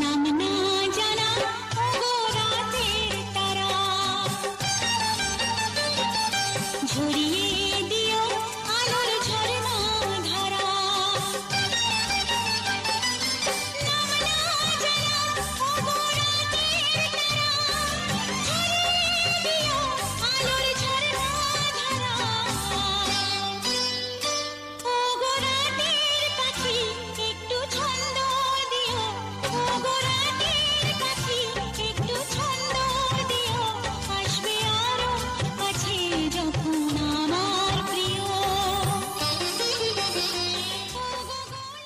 Nannem